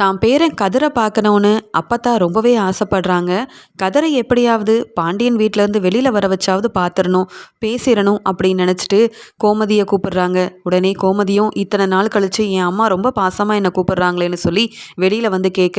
தான் பேரன் கதிரை பார்க்கணுன்னு அப்பத்தா ரொம்பவே ஆசைப்படுறாங்க. கதிரை எப்படியாவது பாண்டியன் வீட்டிலேருந்து வெளியில் வர வச்சாவது பார்த்துடணும் பேசிடணும் அப்படின்னு நினச்சிட்டு கோமதியை கூப்பிடுறாங்க. உடனே கோமதியும் இத்தனை நாள் கழித்து என் அம்மா ரொம்ப பாசமாக என்னை கூப்பிடுறாங்களேன்னு சொல்லி வெளியில் வந்து கேட்க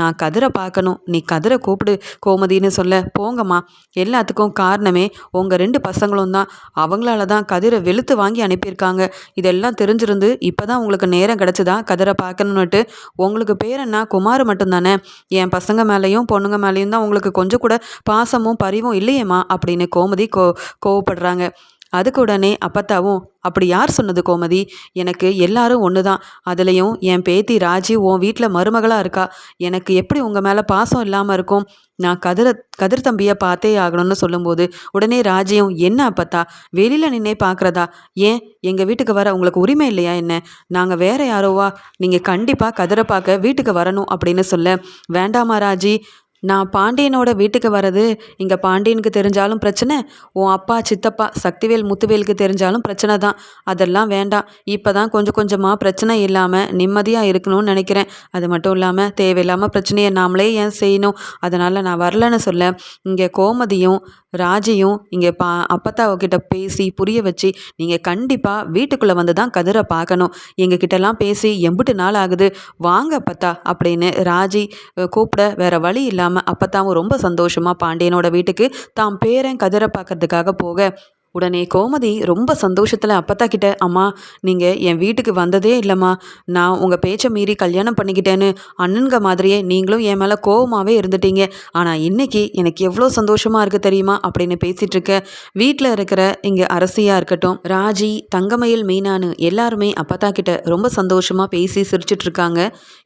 நான் கதிரை பார்க்கணும். நீ கதிரை கூப்பிடு கோமதின்னு சொல்ல. போங்கம்மா. எல்லாத்துக்கும் காரணமே உங்கள் ரெண்டு பசங்களும் தான். அவங்களால தான் கதிரை வெளுத்து வாங்கி அனுப்பியிருக்காங்க. இதெல்லாம் தெரிஞ்சிருந்து இப்போ தான் உங்களுக்கு நேரம் கிடச்சிதா? கதிரை பார்க்கணுன்னுட்டு உங்களுக்கு பேர் என்ன குமார் மட்டும்தானே? என் பசங்க மேலேயும் பொண்ணுங்க மேலேயும் தான் உங்களுக்கு கொஞ்சம் கூட பாசமும் பரிவும் இல்லையேம்மா? அப்படின்னு கோமதி கோ கோவப்படுறாங்க. அதுக்கு உடனே அப்பத்தாவும் அப்படி யார் சொன்னது கோமதி? எனக்கு எல்லாரும் ஒன்று தான் அதுலேயும் என் பேத்தி ராஜி உன் வீட்டில் மருமகளாக இருக்கா? எனக்கு எப்படி உங்கள் மேலே பாசம் இல்லாமல் இருக்கும்? நான் கதிர கதிர் தம்பியை பார்த்தே ஆகணும்னு சொல்லும்போது உடனே ராஜியும் என்ன அப்பத்தா? வெளியில் நின்னே பார்க்குறதா ஏன்? எங்கள் வீட்டுக்கு வர உங்களுக்கு உரிமை இல்லையா என்ன? நாங்கள் வேற யாரோவா? நீங்கள் கண்டிப்பாக கதிரை பார்க்க வீட்டுக்கு வரணும் அப்படின்னு சொல்ல வேண்டாமா ராஜி? நான் பாண்டியனோட வீட்டுக்கு வர்றது இங்கே பாண்டியனுக்கு தெரிஞ்சாலும் பிரச்சனை உன் அப்பா சித்தப்பா சக்திவேல் முத்துவேலுக்கு தெரிஞ்சாலும் பிரச்சனை தான். அதெல்லாம் வேண்டாம். இப்போ தான் கொஞ்சம் கொஞ்சமாக பிரச்சனை இல்லாமல் நிம்மதியாக இருக்கணும்னு நினைக்கிறேன். அது மட்டும் இல்லாமல் தேவையில்லாமல் பிரச்சனையை நாமளே ஏன் செய்யணும்? அதனால் நான் வரலன்னு சொல்ல. இங்கே கோமதியும் ராஜியும் இங்கே பா அப்பத்தாவுக்கிட்ட பேசி புரிய வச்சு நீங்கள் கண்டிப்பாக வீட்டுக்குள்ளே வந்து தான் கதிரை பார்க்கணும். எங்ககிட்டலாம் பேசி எம்பிட்டு நாள் ஆகுது. வாங்க அப்பத்தா அப்படின்னு ராஜி கூப்பிட வேற வழி இல்லாமல் அப்பத்தாவும் ரொம்ப சந்தோஷமாக பாண்டியனோட வீட்டுக்கு தாம் பேரன் கதிரை பார்க்கறதுக்காக போக உடனே கோமதி ரொம்ப சந்தோஷத்தில் அப்பத்தா கிட்ட அம்மா நீங்கள் என் வீட்டுக்கு வந்ததே இல்லைம்மா. நான் உங்கள் பேச்சை மீறி கல்யாணம் பண்ணிக்கிட்டேன்னு அண்ணனுங்க மாதிரியே நீங்களும் என் மேலே கோவமாகவே இருந்துட்டீங்க. ஆனால் இன்னைக்கு எனக்கு எவ்வளோ சந்தோஷமாக இருக்குது தெரியுமா? அப்படின்னு பேசிகிட்டு இருக்க வீட்டில் இருக்கிற இங்கே அரசியாக இருக்கட்டும் ராஜி தங்கமயில் மீனானு எல்லாருமே அப்பத்தா கிட்ட ரொம்ப சந்தோஷமாக பேசி சிரிச்சிட்டு இருக்காங்க.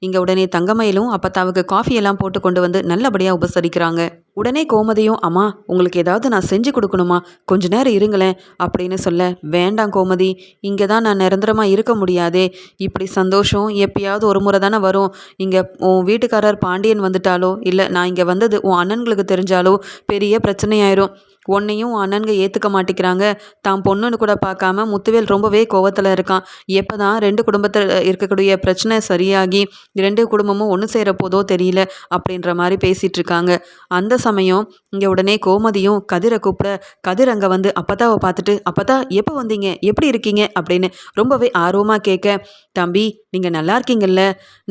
இங்கே உடனே தங்கமயிலும் அப்பத்தாவுக்கு காஃபி எல்லாம் போட்டு கொண்டு வந்து நல்லபடியாக உபசரிக்கிறாங்க. உடனே கோமதியும் அம்மா உங்களுக்கு ஏதாவது நான் செஞ்சு கொடுக்கணுமா? கொஞ்ச நேரம் இருங்களேன் அப்படின்னு சொல்ல வேண்டாம் கோமதி இங்கே தான் நான் நிரந்தரமாக இருக்க முடியாதே. இப்படி சந்தோஷம் எப்பயாவது ஒரு முறை தானே வரும். இங்கே உன் வீட்டுக்காரர் பாண்டியன் வந்துட்டாலோ இல்லை நான் இங்கே வந்தது உன் அண்ணன்களுக்கு தெரிஞ்சாலோ பெரிய பிரச்சனையாயிரும். உன்னையும் அண்ணனுங்க ஏற்றுக்க மாட்டேங்கிறாங்க தான் பொண்ணுன்னு கூட பார்க்காம முத்துவேல் ரொம்பவே கோவத்தில் இருக்கான். எப்போ தான் ரெண்டு குடும்பத்தில் இருக்கக்கூடிய பிரச்சனை சரியாகி ரெண்டு குடும்பமும் ஒன்று சேர போதோ தெரியல அப்படின்ற மாதிரி பேசிகிட்டு இருக்காங்க. அந்த சமயம் இங்கே உடனே கோமதியும் கதிரை கூப்பிட கதிர் அங்கே வந்து அப்பதாவை பார்த்துட்டு அப்பதா எப்போ வந்தீங்க? எப்படி இருக்கீங்க? அப்படின்னு ரொம்பவே ஆர்வமாக கேட்க தம்பி நீங்கள் நல்லா இருக்கீங்கல்ல?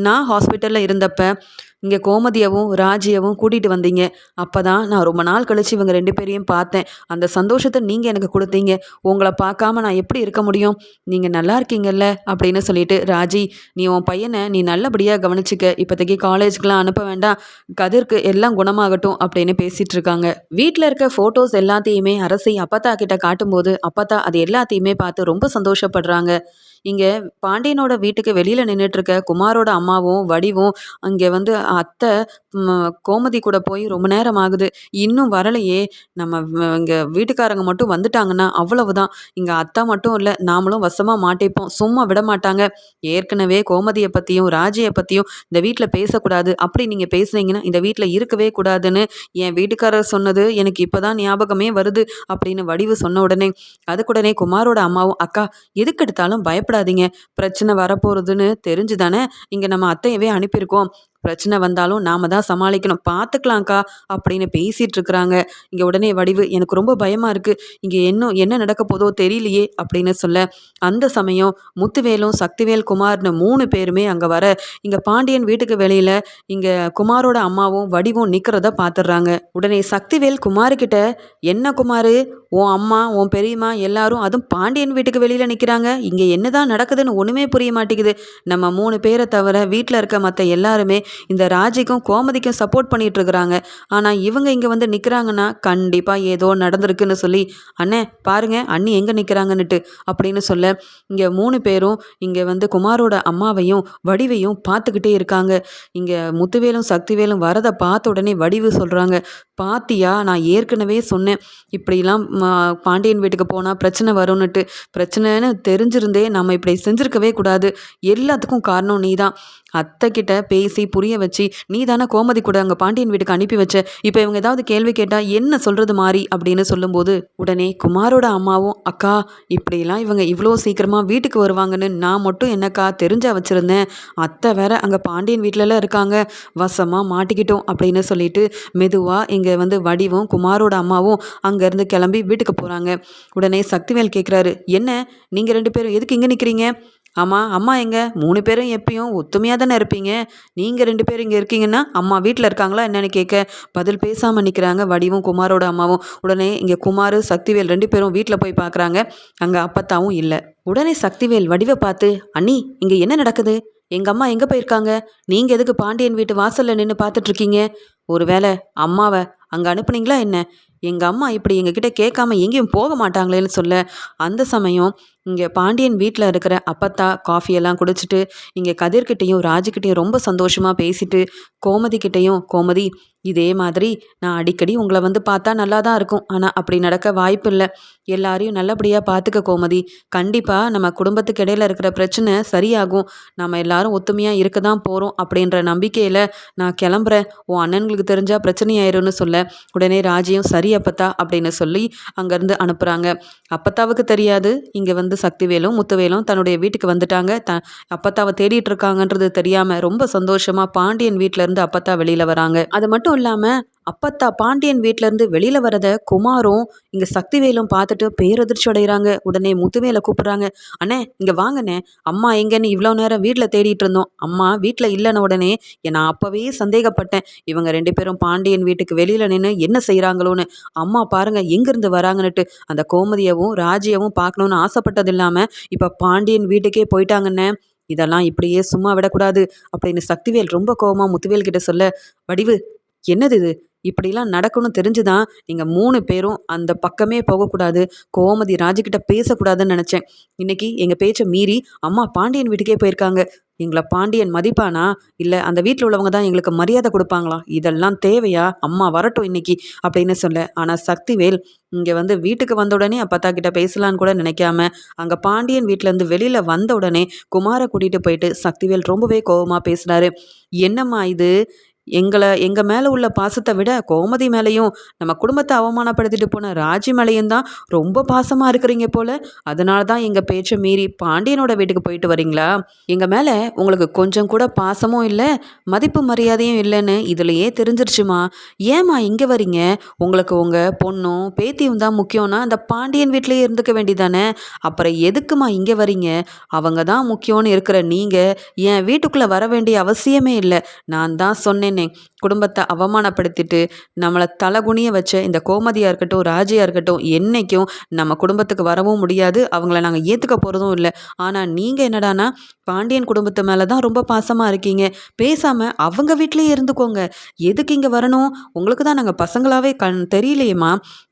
நான் ஹாஸ்பிட்டலில் இருந்தப்ப இங்கே கோமதியவும் ராஜியவும் கூட்டிகிட்டு வந்தீங்க. அப்போ தான் நான் ரொம்ப நாள் கழித்து இவங்க ரெண்டு பேரையும் பார்த்தேன். அந்த சந்தோஷத்தை நீங்கள் எனக்கு கொடுத்தீங்க. உங்களை பார்க்காம நான் எப்படி இருக்க முடியும்? நீங்கள் நல்லா இருக்கீங்கல்ல? அப்படின்னு சொல்லிட்டு ராஜி நீ உன் பையனை நீ நல்லபடியாக கவனிச்சிக்க. இப்போதைக்கு காலேஜுக்கெலாம் அனுப்ப வேண்டாம். கதிர்க்கு எல்லாம் குணமாகட்டும் அப்படின்னு பேசிகிட்டு இருக்காங்க. வீட்டில் இருக்க ஃபோட்டோஸ் எல்லாத்தையுமே அரசி அப்பத்தா கிட்ட காட்டும்போது அப்பத்தா அது எல்லாத்தையுமே பார்த்து ரொம்ப சந்தோஷப்படுறாங்க. இங்கே பாண்டியனோட வீட்டுக்கு வெளியில் நின்றுட்டுருக்க குமாரோட அம்மாவும் வடிவும் அங்கே வந்து அத்தை கோமதி கூட போய் ரொம்ப நேரம் ஆகுது. இன்னும் வரலையே. நம்ம இங்கே வீட்டுக்காரங்க மட்டும் வந்துட்டாங்கன்னா அவ்வளவுதான். இங்கே அத்தை மட்டும் இல்லை நாமளும் வசமாக மாட்டிப்போம். சும்மா விட மாட்டாங்க. ஏற்கனவே கோமதியை பற்றியும் ராஜியை பற்றியும் இந்த வீட்டில் பேசக்கூடாது. அப்படி நீங்கள் பேசுனீங்கன்னா இந்த வீட்டில் இருக்கவே கூடாதுன்னு என் வீட்டுக்காரர் சொன்னது எனக்கு இப்போ தான் ஞாபகமே வருது அப்படின்னு வடிவு சொன்ன உடனே அதுக்குடனே குமாரோட அம்மாவும் அக்கா எதுக்கு எடுத்தாலும் பயப்படாதீங்க பிரச்சனை வரப்போகிறதுன்னு தெரிஞ்சு தானே இங்கே நம்ம அத்தையவே அனுப்பியிருக்கோம். பிரச்சனை வந்தாலும் நாம தான் சமாளிக்கணும். பார்த்துக்கலாம்க்கா அப்படின்னு பேசிகிட்டு இருக்கிறாங்க இங்கே உடனே வடிவு எனக்கு ரொம்ப பயமாக இருக்குது இங்கே இன்னும் என்ன நடக்க போதோ தெரியலையே அப்படின்னு சொல்ல அந்த சமயம் முத்துவேலும் சக்திவேல் குமார்னு மூணு பேருமே அங்கே வர இங்கே பாண்டியன் வீட்டுக்கு வெளியில் இங்கே குமாரோட அம்மாவும் வடிவும் நிற்கிறத பார்த்துடுறாங்க உடனே சக்திவேல் குமார்கிட்ட என்ன குமார்? உன் அம்மா உன் பெரியம்மா எல்லாரும் அதுவும் பாண்டியன் வீட்டுக்கு வெளியில் நிற்கிறாங்க இங்கே என்னதான் நடக்குதுன்னு ஒன்றுமே புரிய மாட்டேங்குது. நம்ம மூணு பேரை தவிர வீட்டில் இருக்க மற்ற எல்லாருமே இந்த ராஜிக்கும் கோமதிக்கும் சப்போர்ட் பண்ணிட்டு இருக்கிறாங்க ஆனால் இவங்க இங்கே வந்து நிற்கிறாங்கன்னா கண்டிப்பாக ஏதோ நடந்திருக்குன்னு சொல்லி அண்ணே பாருங்க அண்ணி எங்கே நிற்கிறாங்கன்னுட்டு அப்படின்னு சொல்ல இங்கே மூணு பேரும் இங்கே வந்து குமாரோட அம்மாவையும் வடிவையும் பார்த்துக்கிட்டே இருக்காங்க. இங்கே முத்துவேலும் சக்திவேலும் வரதை பார்த்த உடனே வடிவு சொல்கிறாங்க பாத்தியா நான் ஏற்கனவே சொன்னேன். இப்படிலாம் பாண்டியன் வீட்டுக்கு போனால் பிரச்சனை வரும்னுட்டு. பிரச்சனைன்னு தெரிஞ்சிருந்தே நம்ம இப்படி செஞ்சுருக்கவே கூடாது. எல்லாத்துக்கும் காரணம் நீ தான் அத்தைக்கிட்ட பேசி புரிய வச்சு நீ தானே கோமதி கூட அங்கே பாண்டியன் வீட்டுக்கு அனுப்பி வச்ச? இப்போ இவங்க ஏதாவது கேள்வி கேட்டால் என்ன சொல்கிறது மாறி? அப்படின்னு சொல்லும்போது உடனே குமாரோட அம்மாவும் அக்கா இப்படிலாம் இவங்க இவ்வளோ சீக்கிரமாக வீட்டுக்கு வருவாங்கன்னு நான் மட்டும் என்னக்கா தெரிஞ்சா வச்சுருந்தேன். அத்தை வேற அங்கே பாண்டியன் வீட்டிலலாம் இருக்காங்க. வசமாக மாட்டிக்கிட்டோம் அப்படின்னு சொல்லிட்டு மெதுவாக இங்கே வந்து வடிவும் குமாரோட அம்மாவும் அங்கேருந்து கிளம்பி வீட்டுக்கு போகிறாங்க உடனே சக்திவேல் கேட்குறாரு என்ன? நீங்கள் ரெண்டு பேரும் எதுக்கு இங்கே நிற்கிறீங்க ஆமாம் அம்மா எங்க? மூணு பேரும் எப்பயும் ஒத்துமையாக தானே இருப்பீங்க. நீங்கள் ரெண்டு பேரும் இங்கே இருக்கீங்கன்னா அம்மா வீட்டில் இருக்காங்களா என்னன்னு கேட்க பதில் பேசாமல் நிற்கிறாங்க வடிவும் குமாரோட அம்மாவும். உடனே இங்கே குமார் சக்திவேல் ரெண்டு பேரும் வீட்டில் போய் பார்க்குறாங்க அங்கே அப்பத்தாவும் இல்லை. உடனே சக்திவேல் வடிவை பார்த்து அண்ணி இங்கே என்ன நடக்குது? எங்கள் அம்மா எங்கே போயிருக்காங்க? நீங்கள் எதுக்கு பாண்டியன் வீட்டு வாசலில் நின்று பார்த்துட்ருக்கீங்க ஒருவேளை அம்மாவை அங்கே அனுப்புனீங்களா என்ன? எங்கள் அம்மா இப்படி எங்ககிட்ட கேட்காம எங்கேயும் போக மாட்டாங்களேன்னு சொல்ல அந்த சமயம் இங்கே பாண்டியன் வீட்டில் இருக்கிற அப்பத்தா காஃபியெல்லாம் குடிச்சிட்டு இங்கே கதிர்கிட்டையும் ராஜுக்கிட்டையும் ரொம்ப சந்தோஷமாக பேசிட்டு கோமதிக்கிட்டேயும் கோமதி இதே மாதிரி நான் அடிக்கடி உங்களை வந்து பார்த்தா நல்லா தான் இருக்கும். ஆனால் அப்படி நடக்க வாய்ப்பு இல்லை. எல்லாரையும் நல்லபடியாக பார்த்துக்க கோமதி. கண்டிப்பாக நம்ம குடும்பத்துக்கு இடையில இருக்கிற பிரச்சனை சரியாகும். நம்ம எல்லாரும் ஒத்துமையாக இருக்க தான் போகிறோம் அப்படின்ற நம்பிக்கையில் நான் கிளம்புறேன். உன் அண்ணன்களுக்கு தெரிஞ்சால் பிரச்சனையாயிரும்னு சொல்ல. உடனே ராஜியும் சரி அப்பத்தா அப்படின்னு சொல்லி அங்கேருந்து அனுப்புகிறாங்க அப்பத்தாவுக்கு தெரியாது. இங்கே வந்து சக்திவேலும் முத்துவேலும் தன்னுடைய வீட்டுக்கு வந்துட்டாங்க. த அப்பத்தாவை தேடிட்டு இருக்காங்கன்றது தெரியாமல் ரொம்ப சந்தோஷமாக பாண்டியன் வீட்டிலேருந்து அப்பத்தா வெளியில் வராங்க. அது மட்டும் இல்லாமல் அப்பத்தா பாண்டியன் வீட்டிலேருந்து வெளியில் வரத குமாரும் இங்கே சக்திவேலும் பார்த்துட்டு பேரதிர்ச்சி அடைகிறாங்க உடனே முத்துவேலை கூப்பிட்றாங்க அண்ணே இங்கே வாங்கண்ணே. அம்மா எங்கன்னு இவ்வளோ நேரம் வீட்டில் தேடிட்டு இருந்தோம். அம்மா வீட்டில் இல்லைன உடனே நான் அப்போவே சந்தேகப்பட்டேன். இவங்க ரெண்டு பேரும் பாண்டியன் வீட்டுக்கு வெளியில் நின்று என்ன செய்கிறாங்களோன்னு அம்மா பாருங்க எங்கேருந்து வராங்கன்னுட்டு. அந்த கோமதியவும் ராஜியவும் பார்க்கணுன்னு ஆசைப்பட்டது இல்லாமல் இப்போ பாண்டியன் வீட்டுக்கே போயிட்டாங்கண்ணே. இதெல்லாம் இப்படியே சும்மா விடக்கூடாது. அப்படின்னு சக்திவேல் ரொம்ப கோபமாக முத்துவேல் கிட்ட சொல்ல வடிவு என்னது இது? இப்படிலாம் நடக்கணும் தெரிஞ்சுதான் நீங்கள் மூணு பேரும் அந்த பக்கமே போகக்கூடாது. கோமதி ராஜுக்கிட்ட பேசக்கூடாதுன்னு நினச்சேன். இன்னைக்கு எங்கள் பேச்சை மீறி அம்மா பாண்டியன் வீட்டுக்கே போயிருக்காங்க. எங்களை பாண்டியன் மதிப்பானா? இல்லை அந்த வீட்டில் உள்ளவங்க தான் எங்களுக்கு மரியாதை கொடுப்பாங்களா? இதெல்லாம் தேவையா? அம்மா வரட்டும் இன்னைக்கு அப்படின்னு சொல்ல. ஆனால் சக்திவேல் இங்கே வந்து வீட்டுக்கு வந்த உடனே அப்பத்தா கிட்ட பேசலான்னு கூட நினைக்காம அங்கே பாண்டியன் வீட்டிலேருந்து வெளியில் வந்த உடனே குமாரை கூட்டிகிட்டு போயிட்டு சக்திவேல் ரொம்பவே கோபமாக பேசுகிறாரு என்னம்மா இது? எங்களை எங்கள் மேலே உள்ள பாசத்தை விட கோமதி மேலேயும் நம்ம குடும்பத்தை அவமானப்படுத்திட்டு போன ராஜி மேலேயும் தான் ரொம்ப பாசமாக இருக்கிறீங்க போல். அதனால தான் எங்கள் பேச்சை மீறி பாண்டியனோட வீட்டுக்கு போயிட்டு வரீங்களா? எங்கள் மேலே உங்களுக்கு கொஞ்சம் கூட பாசமும் இல்லை மதிப்பு மரியாதையும் இல்லைன்னு இதுலையே தெரிஞ்சிருச்சுமா? ஏம்மா இங்கே வரீங்க? உங்களுக்கு உங்கள் பொண்ணும் பேத்தியும் தான் முக்கியம்னா அந்த பாண்டியன் வீட்லேயே இருந்துக்க வேண்டிதானே அப்புறம் எதுக்குமா இங்கே வரீங்க? அவங்க தான் முக்கியம்னு இருக்கிற நீங்கள் என் வீட்டுக்குள்ளே வர வேண்டிய அவசியமே இல்லை. நான் தான் சொன்னேன் சொன்னேனே குடும்பத்தை அவமானப்படுத்திட்டு நம்மளை தலகுனிய வச்ச இந்த கோமதியாக இருக்கட்டும் ராஜியாக இருக்கட்டும் என்றைக்கும் நம்ம குடும்பத்துக்கு வரவும் முடியாது. அவங்கள நாங்கள் ஏற்றுக்க போகிறதும் இல்லை. ஆனால் நீங்கள் என்னடானா பாண்டியன் குடும்பத்து மேலே தான் ரொம்ப பாசமாக இருக்கீங்க. பேசாமல் அவங்க வீட்லேயே இருந்துக்கோங்க. எதுக்கு இங்கே வரணும்? உங்களுக்கு தான் நாங்கள் பசங்களாகவே கண் தெரியலையேம்மா.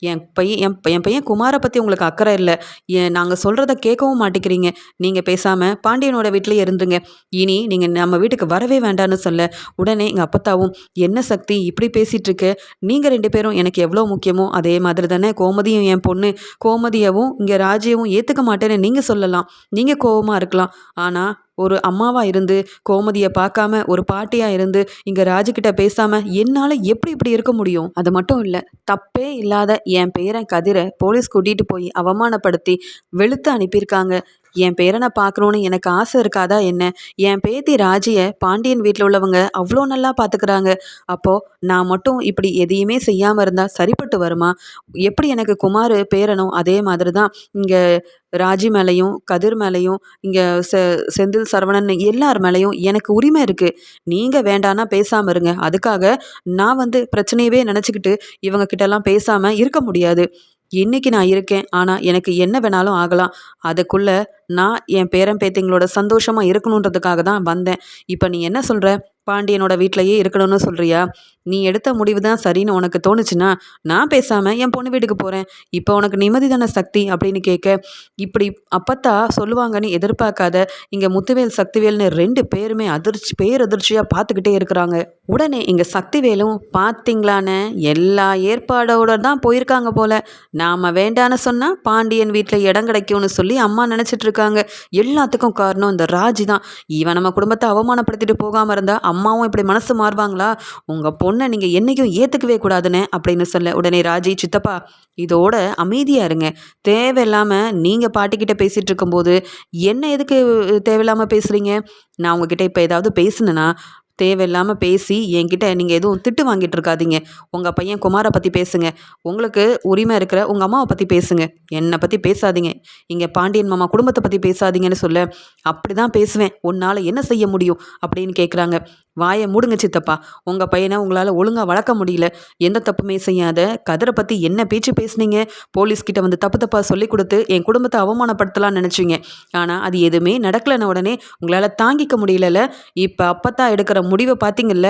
என் பையன் என் என் பையன் குமாரை பற்றி உங்களுக்கு அக்கறை இல்லை. என் நாங்கள் சொல்கிறத கேட்கவும் மாட்டேங்கிறீங்க. நீங்கள் பேசாமல் பாண்டியனோட வீட்லேயே இருந்துங்க. இனி நீங்கள் நம்ம வீட்டுக்கு வரவே வேண்டான்னு சொல்ல. உடனே எங்கள் அப்பத்தாவும் என்ன சக்தி இப்படி பேசிகிட்ருக்கு நீங்கள் ரெண்டு பேரும் எனக்கு எவ்வளோ முக்கியமோ அதே மாதிரி தானே? கோமதியும் என் பொண்ணு. கோமதியவும் இங்கே ராஜியவும் ஏற்றுக்க மாட்டேன்னு நீங்கள் சொல்லலாம். நீங்கள் கோபமாக இருக்கலாம். ஆனால் ஒரு அம்மாவாக இருந்து கோமதியை பார்க்காம ஒரு பாட்டியாக இருந்து இங்கே ராஜுக்கிட்ட பேசாமல் என்னால் எப்படி இப்படி இருக்க முடியும்? அது மட்டும் இல்லை தப்பே இல்லாத என் பேரன் கதிரை போலீஸ் கூட்டிகிட்டு போய் அவமானப்படுத்தி வெளுத்து அனுப்பியிருக்காங்க. என் பேரனை பார்க்கணுன்னு எனக்கு ஆசை இருக்காதா என்ன? என் பேத்தி ராஜியை பாண்டியன் வீட்டில் உள்ளவங்க அவ்வளோ நல்லா பார்த்துக்கிறாங்க அப்போது நான் மட்டும் இப்படி எதையுமே செய்யாமல் இருந்தால் சரிப்பட்டு வருமா? எப்படி எனக்கு குமார் பேரனும் அதே மாதிரி தான் இங்கே ராஜி மேலேயும் கதிர் மேலேயும் இங்கே செ செந்தில் சரவணன் எல்லார் மேலேயும் எனக்கு உரிமை இருக்குது நீங்கள் வேண்டானா பேசாமல் இருங்க. அதுக்காக நான் வந்து பிரச்சனையவே நினச்சிக்கிட்டு இவங்க கிட்டலாம் பேசாமல் இருக்க முடியாது. இன்றைக்கி நான் இருக்கேன். ஆனால் எனக்கு என்ன வேணாலும் ஆகலாம். அதுக்குள்ளே நான் என் பேரன் பேத்திங்களோட சந்தோஷமாக இருக்கணுன்றதுக்காக தான் வந்தேன். இப்போ நீ என்ன சொல்கிற பாண்டியனோட வீட்டிலையே இருக்கணும்னு சொல்கிறியா நீ எடுத்த முடிவு தான் சரின்னு உனக்கு தோணுச்சுன்னா நான் பேசாமல் என் பொண்ணு வீட்டுக்கு போகிறேன் இப்போ உனக்கு நிம்மதி தானே சக்தி அப்படின்னு கேட்க இப்படி அப்பத்தா சொல்லுவாங்கன்னு எதிர்பார்க்காத இங்கே முத்துவேல் சக்திவேல்னு ரெண்டு பேருமே அதிர்ச்சி பேரதிர்ச்சியாக பார்த்துக்கிட்டே இருக்கிறாங்க. உடனே இங்கே சக்திவேலும் பார்த்தீங்களான்னு எல்லா ஏற்பாடோட தான் போயிருக்காங்க போல. நாம் வேண்டான்னு சொன்னால் பாண்டியன் வீட்டில் இடம் கிடைக்கும்னு சொல்லி அம்மா நினச்சிட்டு இருக்காங்க. எல்லாத்துக்கும் காரணம் இந்த ராஜி தான். இவன் நம்ம குடும்பத்தை அவமானப்படுத்திட்டு போகாமல் இருந்தால் அம்மாவும் இப்படி மனசு மாறுவாங்களா? உங்கள் பொண்ணை நீங்கள் என்றைக்கும் ஏற்றுக்கவே கூடாதுன்னு அப்படின்னு சொல்ல உடனே ராஜி சித்தப்பா இதோட அமைதியாக இருங்க. தேவையில்லாமல் நீங்கள் பாட்டிக்கிட்ட பேசிகிட்டு இருக்கும்போது என்ன எதுக்கு தேவையில்லாமல் பேசுகிறீங்க நான் உங்ககிட்ட இப்போ ஏதாவது பேசுனேன்னா தேவையில்லாமல் பேசி என்கிட்ட நீங்கள் எதுவும் திட்டு வாங்கிட்டு இருக்காதீங்க. உங்கள் பையன் குமாரை பற்றி பேசுங்க. உங்களுக்கு உரிமை இருக்கிற உங்கள் அம்மாவை பற்றி பேசுங்க. என்னை பற்றி பேசாதீங்க. இங்கே பாண்டியன் மாமா குடும்பத்தை பற்றி பேசாதீங்கன்னு சொல்ல அப்படி தான் பேசுவேன். உன்னால் என்ன செய்ய முடியும்? அப்படின்னு கேட்குறாங்க வாயை மூடுங்க சித்தப்பா. உங்கள் பையனை உங்களால் ஒழுங்காக வளர்க்க முடியல. எந்த தப்புமே செய்யாத. கதிரை பற்றி என்ன பேச்சு பேசுனீங்க? போலீஸ்கிட்ட வந்து தப்பு தப்பாக சொல்லி கொடுத்து என் குடும்பத்தை அவமானப்படுத்தலாம்னு நினச்சிங்க. ஆனால் அது எதுவுமே நடக்கலைன உடனே உங்களால் தாங்கிக்க முடியலல்ல இப்போ அப்பத்தான் எடுக்கிற முடிவை பார்த்தீங்கல்ல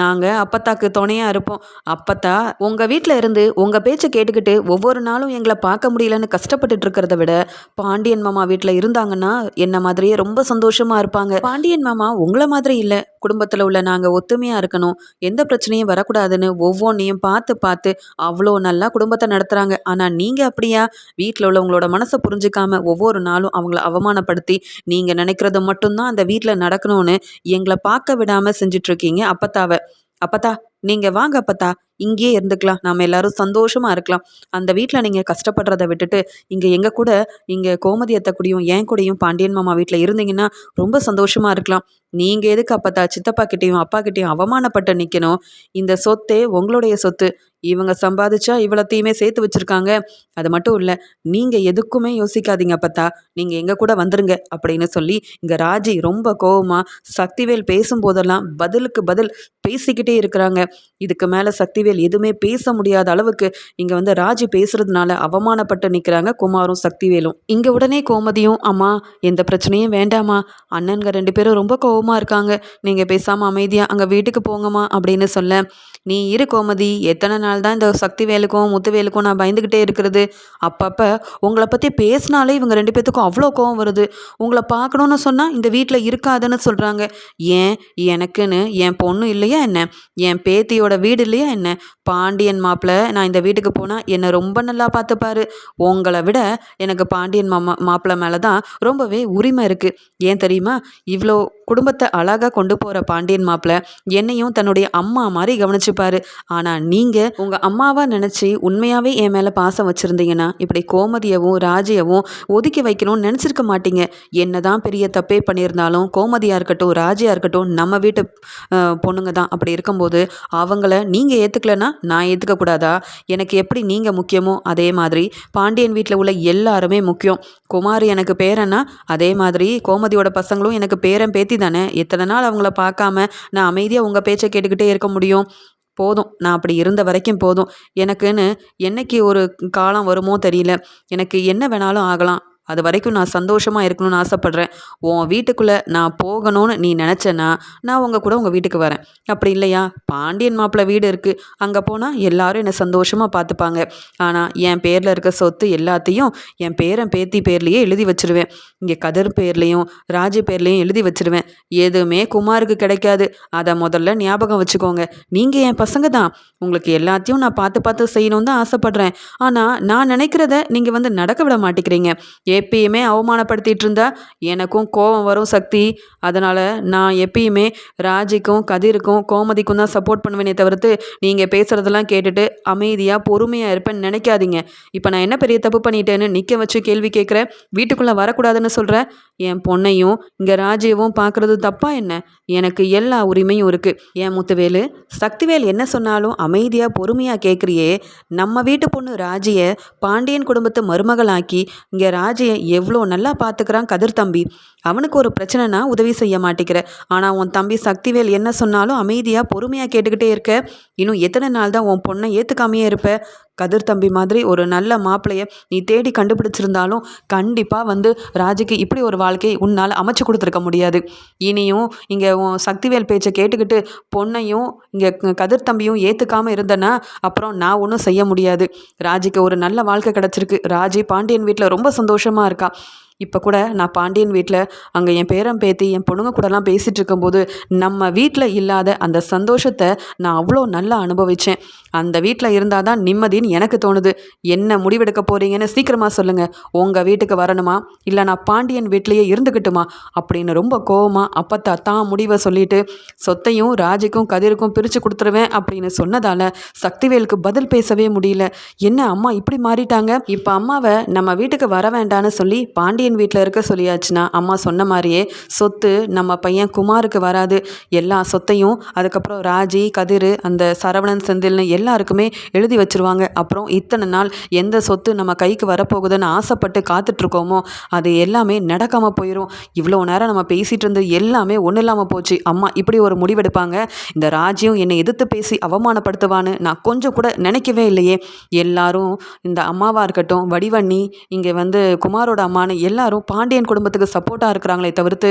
நாங்கள் அப்பத்தாக்கு துணையாக இருப்போம். அப்பத்தா உங்கள் வீட்டில் இருந்து உங்கள் பேச்சை கேட்டுக்கிட்டு ஒவ்வொரு நாளும் எங்களை பார்க்க முடியலன்னு கஷ்டப்பட்டுட்டு இருக்கிறத விட பாண்டியன் மாமா வீட்டில் இருந்தாங்கன்னா என்ன மாதிரியே ரொம்ப சந்தோஷமாக இருப்பாங்க. பாண்டியன் மாமா உங்களை மாதிரி இல்லை. குடும்பத்தில் உள்ள நாங்கள் ஒத்துமையாக இருக்கணும். எந்த பிரச்சனையும் வரக்கூடாதுன்னு ஒவ்வொன்றையும் பார்த்து பார்த்து அவ்வளோ நல்லா குடும்பத்தை நடத்துகிறாங்க ஆனால் நீங்கள் அப்படியா? வீட்டில் உள்ளவங்களோட மனசை புரிஞ்சுக்காம ஒவ்வொரு நாளும் அவங்கள அவமானப்படுத்தி நீங்கள் நினைக்கிறது மட்டும்தான் அந்த வீட்டில் நடக்கணும்னு எங்களை பார்க்க விடாமல் செஞ்சிட்ருக்கீங்க அப்பத்தாவை அப்பத்தா நீங்கள் வாங்க அப்பத்தா. இங்கேயே இருந்துக்கலாம். நாம் எல்லாரும் சந்தோஷமாக இருக்கலாம். அந்த வீட்டில் நீங்கள் கஷ்டப்படுறத விட்டுட்டு இங்கே எங்கள் கூட இங்கே கோமதி அத்தை கூடயும் என் கூடயும் பாண்டியன் மாமா வீட்டில் இருந்தீங்கன்னா ரொம்ப சந்தோஷமாக இருக்கலாம். நீங்கள் எதுக்கு அப்பத்தா சித்தப்பா கிட்டேயும் அப்பா கிட்டேயும் அவமானப்பட்டு நிற்கணும் இந்த சொத்தே உங்களுடைய சொத்து. இவங்க சம்பாதிச்சா இவ்வளோத்தையுமே சேர்த்து வச்சுருக்காங்க. அது மட்டும் இல்லை நீங்கள் எதுக்குமே யோசிக்காதீங்க அப்பத்தா. நீங்கள் எங்கள் கூட வந்துருங்க அப்படின்னு சொல்லி இங்கே ராஜி ரொம்ப கோவமாக சக்திவேல் பேசும்போதெல்லாம் பதிலுக்கு பதில் பேசிக்கிட்டே இருக்கிறாங்க. இதுக்கு மேலே சக்திவேல் எதுவுமே பேச முடியாத அளவுக்கு இங்கே வந்து ராஜி பேசுறதுனால அவமானப்பட்டு நிற்கிறாங்க குமாரும் சக்திவேலும். இங்கே உடனே கோமதியும் அம்மா எந்த பிரச்சனையும் வேண்டாமா அண்ணனுங்க ரெண்டு பேரும் ரொம்ப கோவமாக இருக்காங்க. நீங்கள் பேசாமல் அமைதியாக அங்கே வீட்டுக்கு போங்கம்மா அப்படின்னு சொல்ல நீ இரு கோமதி எத்தனை நாள் தான் இந்த சக்தி வேலுக்கும் முத்து வேலுக்கும் நான் பயந்துக்கிட்டே இருக்கிறது. அப்பப்போ உங்களை பற்றி பேசினாலே இவங்க ரெண்டு பேர்த்துக்கும் அவ்வளோ கோவம் வருது. உங்களை பார்க்கணுன்னு சொன்னால் இந்த வீட்டில் இருக்காதுன்னு சொல்கிறாங்க ஏன்? எனக்குன்னு? என் பொண்ணு இல்லையா என்ன? என் பேத்தியோட வீடு இல்லையா என்ன? பாண்டியன் மாப்பிள்ள நான் இந்த வீட்டுக்கு போனால் என்னை ரொம்ப நல்லா பார்த்துப்பாரு. உங்களை விட எனக்கு பாண்டியன் மாமா மாப்பிள்ளை மேலே தான் ரொம்பவே உரிமை இருக்குது ஏன் தெரியுமா? இவ்வளோ குடும்பத்தை அழகாக கொண்டு போகிற பாண்டியன் மாப்பிள்ள என்னையும் தன்னுடைய அம்மா மாதிரி கவனிச்சுப்பாரு. ஆனால் நீங்கள் உங்கள் அம்மாவாக நினச்சி உண்மையாகவே என் மேலே பாசம் வச்சுருந்தீங்கன்னா இப்படி கோமதியவும் ராஜையவும் ஒதுக்கி வைக்கணும்னு நினச்சிருக்க மாட்டீங்க. என்ன தான் பெரிய தப்பே பண்ணியிருந்தாலும் கோமதியாக இருக்கட்டும் ராஜையாக இருக்கட்டும் நம்ம வீட்டு பொண்ணுங்க தான். அப்படி இருக்கும்போது அவங்கள நீங்கள் ஏற்றுக்கலன்னா நான் ஏற்றுக்கக்கூடாதா எனக்கு எப்படி நீங்கள் முக்கியமோ அதே மாதிரி பாண்டியன் வீட்டில் உள்ள எல்லாருமே முக்கியம். குமார் எனக்கு பேரன்னா அதே மாதிரி கோமதியோட பசங்களும் எனக்கு பேரன் பேத்தி தானே? எத்தனை நாள் அவங்கள பார்க்காம நான் அமைதியாக உங்கள் பேச்சை கேட்டுக்கிட்டே இருக்க முடியும்? போதும். நான் அப்படி இருந்த வரைக்கும் போதும். எனக்குன்னு என்னைக்கு ஒரு காலம் வருமோ தெரியல. எனக்கு என்ன வேணாலும் ஆகலாம். அது வரைக்கும் நான் சந்தோஷமாக இருக்கணும்னு ஆசைப்பட்றேன். உன் வீட்டுக்குள்ளே நான் போகணும்னு நீ நினச்சேன்னா நான் உங்கள் கூட உங்கள் வீட்டுக்கு வரேன். அப்படி இல்லையா? பாண்டியன் மாப்பிள்ளை வீடு இருக்குது அங்கே போனால் எல்லாரும் என்னை சந்தோஷமாக பார்த்துப்பாங்க ஆனால் என் பேரில் இருக்க சொத்து எல்லாத்தையும் என் பேரன் பேத்தி பேர்லேயே எழுதி வச்சுருவேன். இங்கே கதிர் பேர்லேயும் ராஜு பேர்லேயும் எழுதி வச்சுருவேன். எதுவுமே குமாருக்கு கிடைக்காது. அதை முதல்ல ஞாபகம் வச்சுக்கோங்க. நீங்கள் என் பசங்க தான். உங்களுக்கு எல்லாத்தையும் நான் பார்த்து பார்த்து செய்யணும்னு தான் ஆசைப்பட்றேன். ஆனால் நான் நினைக்கிறத நீங்கள் வந்து நடக்க விட மாட்டேங்கிறீங்க. எப்பயுமே அவமானப்படுத்திட்டு இருந்தா எனக்கும் கோபம் வரும் சக்தி. அதனால் நான் எப்பயுமே ராஜிக்கும் கதிருக்கும் கோமதிக்கும் தான் சப்போர்ட் பண்ணுவேனே தவிர்த்து நீங்கள் பேசுகிறதெல்லாம் கேட்டுட்டு அமைதியாக பொறுமையாக இருப்பேன்னு நினைக்காதீங்க. இப்போ நான் என்ன பெரிய தப்பு பண்ணிட்டேன்னு நிற்க வச்சு கேள்வி கேட்குறேன் வீட்டுக்குள்ளே வரக்கூடாதுன்னு சொல்கிறேன் என் பொண்ணையும் இங்கே ராஜியவும் பார்க்குறது தப்பா என்ன? எனக்கு எல்லா உரிமையும் இருக்குது என் முத்துவேலு? சக்திவேல் என்ன சொன்னாலும் அமைதியாக பொறுமையாக கேட்குறியே நம்ம வீட்டு பொண்ணு ராஜியை பாண்டியன் குடும்பத்து மருமகளாக்கி இங்கே ராஜி ராஜியை எவ்வளோ நல்லா பார்த்துக்கிறான் கதிர் தம்பி. அவனுக்கு ஒரு பிரச்சனைனா உதவி செய்ய மாட்டேங்கிற. ஆனால் உன் தம்பி சக்திவேல் என்ன சொன்னாலும் அமைதியாக பொறுமையாக கேட்டுக்கிட்டே இருக்க. இன்னும் எத்தனை நாள் தான் உன் பொண்ணை ஏற்றுக்காமையே இருப்ப? கதிர் தம்பி மாதிரி ஒரு நல்ல மாப்பிளைய நீ தேடி கண்டுபிடிச்சிருந்தாலும் கண்டிப்பாக வந்து ராஜுக்கு இப்படி ஒரு வாழ்க்கையை உன்னால் அமைச்சு கொடுத்துருக்க முடியாது. இனியும் இங்கே உன் சக்திவேல் பேச்சை கேட்டுக்கிட்டு பொண்ணையும் இங்கே கதிர் தம்பியும் ஏற்றுக்காமல் இருந்தேன்னா அப்புறம் நான் ஒன்றும் செய்ய முடியாது. ராஜுக்கு ஒரு நல்ல வாழ்க்கை கிடச்சிருக்கு. ராஜி பாண்டியன் வீட்டில் ரொம்ப சந்தோஷமாக இருக்கா. இப்போ கூட நான் பாண்டியன் வீட்டில் அங்கே என் பேரன் பேத்தி என் பொண்ணுங்க கூடலாம் பேசிகிட்டு இருக்கும்போது நம்ம வீட்டில் இல்லாத அந்த சந்தோஷத்தை நான் அவ்வளோ நல்லா அனுபவித்தேன் அந்த வீட்டில் இருந்தால் தான் நிம்மதின்னு எனக்கு தோணுது. என்ன முடிவெடுக்க போகிறீங்கன்னு சீக்கிரமாக சொல்லுங்கள் உங்கள் வீட்டுக்கு வரணுமா? இல்லை நான் பாண்டியன் வீட்லேயே இருந்துக்கிட்டுமா அப்படின்னு ரொம்ப கோவமாக அப்பத்தா தான் முடிவை சொல்லிட்டு சொத்தையும் ராஜிக்கும் கதிருக்கும் பிரித்து கொடுத்துருவேன் அப்படின்னு சொன்னதால் சக்திவேலுக்கு பதில் பேசவே முடியல. என்ன அம்மா இப்படி மாறிட்டாங்க? இப்போ அம்மாவை நம்ம வீட்டுக்கு வர வேண்டான்னு சொல்லி பாண்டியன் வீட்டில் இருக்க சொல்லியாச்சுன்னா அம்மா சொன்ன மாதிரியே சொத்து நம்ம பையன் குமாருக்கு வராது. எல்லா சொத்தையும் அதுக்கப்புறம் ராஜி கதிர் அந்த சரவணன் செந்தில்னு எல்லாருக்குமே எழுதி வச்சுருவாங்க. அப்புறம் இத்தனை நாள் எந்த சொத்து நம்ம கைக்கு வரப்போகுதுன்னு ஆசைப்பட்டு காத்துட்ருக்கோமோ அது எல்லாமே நடக்காமல் போயிடும் இவ்வளோ நேரம் நம்ம பேசிகிட்டு இருந்தது எல்லாமே ஒன்றும் இல்லாமல் போச்சு. அம்மா இப்படி ஒரு முடிவெடுப்பாங்க. இந்த ராஜ்யம் என்னை எதிர்த்து பேசி அவமானப்படுத்துவான்னு நான் கொஞ்சம் கூட நினைக்கவே இல்லையே. எல்லாரும் இந்த அம்மாவாக இருக்கட்டும் வடிவண்ணி இங்கே வந்து குமாரோட அம்மானு எல்லாரும் பாண்டியன் குடும்பத்துக்கு சப்போர்ட்டாக இருக்கிறாங்களே தவிர்த்து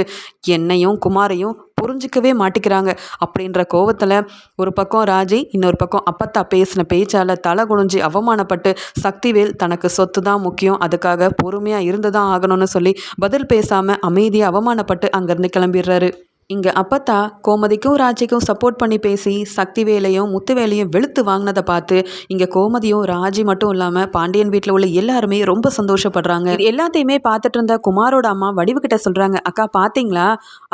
என்னையும் குமாரையும் புரிஞ்சிக்கவே மாட்டிக்கிறாங்க. அப்படின்ற கோவத்தில் ஒரு பக்கம் ராஜி இன்னொரு பக்கம் அப்பத்தா பேசின பேச்சால் தலை குனிஞ்சு அவமானப்பட்டு சக்திவேல் தனக்கு சொத்து தான் முக்கியம் அதுக்காக பொறுமையாக இருந்து தான் ஆகணும்னு சொல்லி பதில் பேசாமல் அமைதியாக அவமானப்பட்டு அங்கேருந்து கிளம்பிடுறாரு. இங்கே அப்பத்தா கோமதிக்கும் ராஜிக்கும் சப்போர்ட் பண்ணி பேசி சக்திவேலையும் முத்துவேலையும் வெளுத்து வாங்கினதை பார்த்து இங்கே கோமதியும் ராஜி மட்டும் இல்லாமல் பாண்டியன் வீட்டில் உள்ள எல்லாருமே ரொம்ப சந்தோஷப்படுறாங்க. எல்லாத்தையுமே பார்த்துட்டு இருந்த குமாரோட அம்மா வடிவுகிட்ட சொல்கிறாங்க அக்கா பார்த்தீங்களா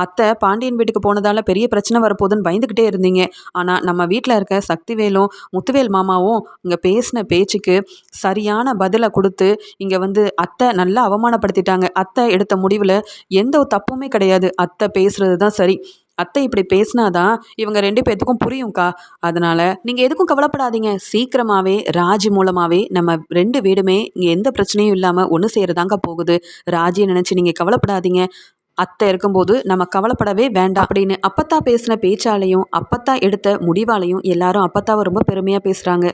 அத்தை பாண்டியன் வீட்டுக்கு போனதால் பெரிய பிரச்சனை வரப்போகுதுன்னு பயந்துக்கிட்டே இருந்தீங்க. ஆனால் நம்ம வீட்டில் இருக்க சக்திவேலும் முத்துவேல் மாமாவும் இங்கே பேசின பேச்சுக்கு சரியான பதிலை கொடுத்து இங்கே வந்து அத்தை நல்லா அவமானப்படுத்திட்டாங்க. அத்தை எடுத்த முடிவில் எந்த தப்புமே கிடையாது. அத்தை பேசுறது தான் சரி அத்தை இப்படி பேசினாதான் இவங்க ரெண்டு பேர்த்துக்கும் புரியும்க்கா. அதனால் நீங்கள் எதுக்கும் கவலைப்படாதீங்க. சீக்கிரமாகவே ராஜி மூலமாகவே நம்ம ரெண்டு வீடுமே இங்கே எந்த பிரச்சனையும் இல்லாமல் ஒன்று சேரதாங்க போகுது. ராஜியை நினச்சி நீங்கள் கவலைப்படாதீங்க. அத்தை இருக்கும்போது நம்ம கவலைப்படவே வேண்டாம் அப்படின்னு அப்பத்தா பேசின பேச்சாலையும் அப்பத்தா எடுத்த முடிவாலையும் எல்லாரும் அப்பத்தாவை ரொம்ப பெருமையாக பேசுகிறாங்க